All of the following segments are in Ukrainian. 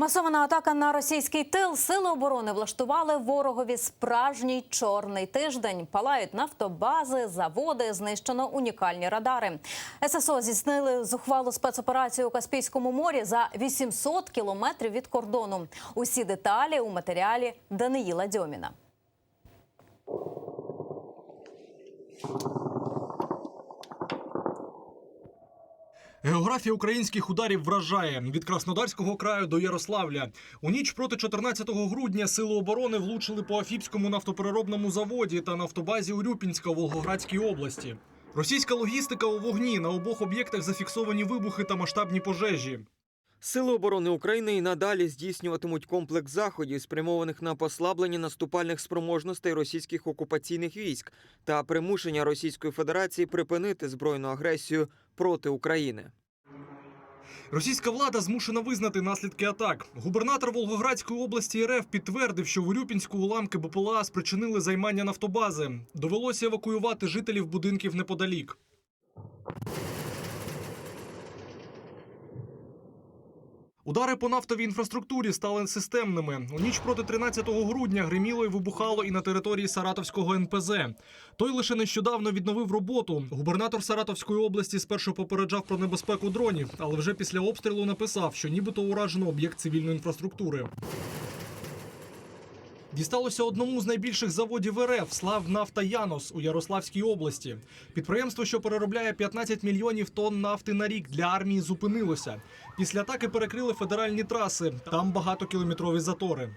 Масована атака на російський тил. Сили оборони влаштували ворогові справжній чорний тиждень. Палають нафтобази, заводи, знищено унікальні радари. ССО здійснили зухвалу спецоперацію у Каспійському морі за 800 кілометрів від кордону. Усі деталі у матеріалі Даниїла Дьоміна. Географія українських ударів вражає від Краснодарського краю до Ярославля. У ніч проти 14 грудня сили оборони влучили по Афіпському нафтопереробному заводі та нафтобазі Урюпінська Волгоградській області. Російська логістика у вогні на обох об'єктах зафіксовані вибухи та масштабні пожежі. Сили оборони України і надалі здійснюватимуть комплекс заходів, спрямованих на послаблення наступальних спроможностей російських окупаційних військ та примушення Російської Федерації припинити збройну агресію проти України. Російська влада змушена визнати наслідки атак. Губернатор Волгоградської області РФ підтвердив, що в Урюпінську уламки БПЛА спричинили займання нафтобази. Довелося евакуювати жителів будинків неподалік. Удари по нафтовій інфраструктурі стали системними. У ніч проти 13 грудня гриміло і вибухало і на території Саратовського НПЗ. Той лише нещодавно відновив роботу. Губернатор Саратовської області спершу попереджав про небезпеку дронів, але вже після обстрілу написав, що нібито уражено об'єкт цивільної інфраструктури. Дісталося одному з найбільших заводів РФ Славнафта Янос у Ярославській області. Підприємство, що переробляє 15 мільйонів тонн нафти на рік для армії, зупинилося. Після атаки перекрили федеральні траси. Там багатокілометрові затори.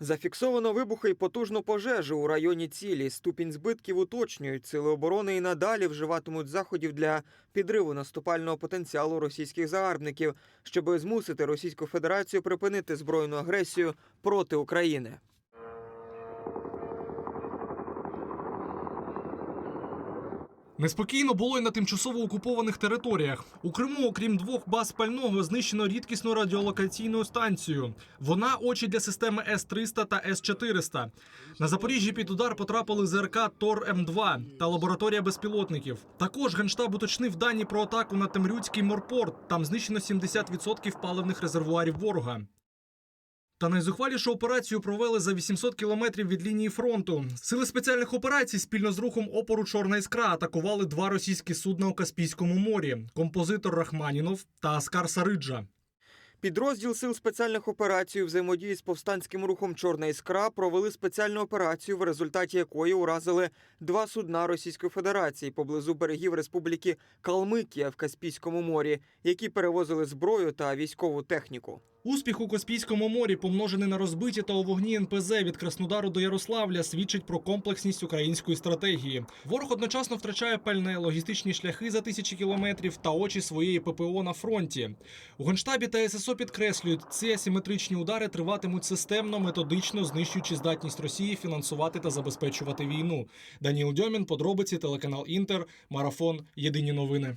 Зафіксовано вибухи і потужну пожежу у районі цілі. Ступінь збитків уточнюють. Сили оборони і надалі вживатимуть заходів для підриву наступального потенціалу російських загарбників, щоб змусити Російську Федерацію припинити збройну агресію проти України. Неспокійно було й на тимчасово окупованих територіях. У Криму, окрім двох баз пального, знищено рідкісну радіолокаційну станцію. Вона очі для системи С-300 та С-400. На Запоріжжі під удар потрапили ЗРК Тор М2 та лабораторія безпілотників. Також генштаб уточнив дані про атаку на Темрюцький морпорт. Там знищено 70% паливних резервуарів ворога. Та найзухвалішу операцію провели за 800 кілометрів від лінії фронту. Сили спеціальних операцій спільно з рухом опору Чорна іскра атакували два російські судна у Каспійському морі: композитор Рахманінов та Аскар Сариджа. Підрозділ сил спеціальних операцій взаємодії з повстанським рухом Чорна іскра провели спеціальну операцію, в результаті якої уразили два судна Російської Федерації поблизу берегів Республіки Калмикія в Каспійському морі, які перевозили зброю та військову техніку. Успіх у Каспійському морі, помножений на розбиті та у вогні НПЗ від Краснодару до Ярославля, свідчить про комплексність української стратегії. Ворог одночасно втрачає пальне логістичні шляхи за тисячі кілометрів та очі своєї ППО на фронті. У генштабі та ССО підкреслюють, ці асиметричні удари триватимуть системно, методично знищуючи здатність Росії фінансувати та забезпечувати війну. Даніл Дьомін, подробиці, телеканал Інтер, марафон. Єдині новини.